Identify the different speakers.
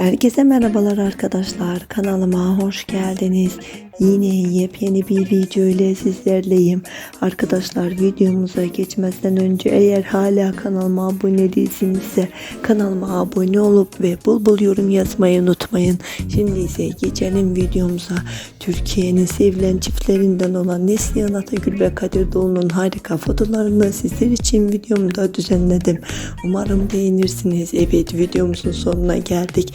Speaker 1: Herkese merhabalar arkadaşlar. Kanalıma hoş geldiniz. Yine yepyeni bir video ile sizlerleyim. Arkadaşlar videomuza geçmezden önce eğer hala kanalıma abone değilsinizse kanalıma abone olup ve bul bul yorum yazmayı unutmayın. Şimdi ise geçelim videomuza. Türkiye'nin sevilen çiftlerinden olan Neslihan Atagül ve Kadir Doğulu'nun harika fotolarını sizler için videomda düzenledim. Umarım beğenirsiniz. Evet videomuzun sonuna geldik.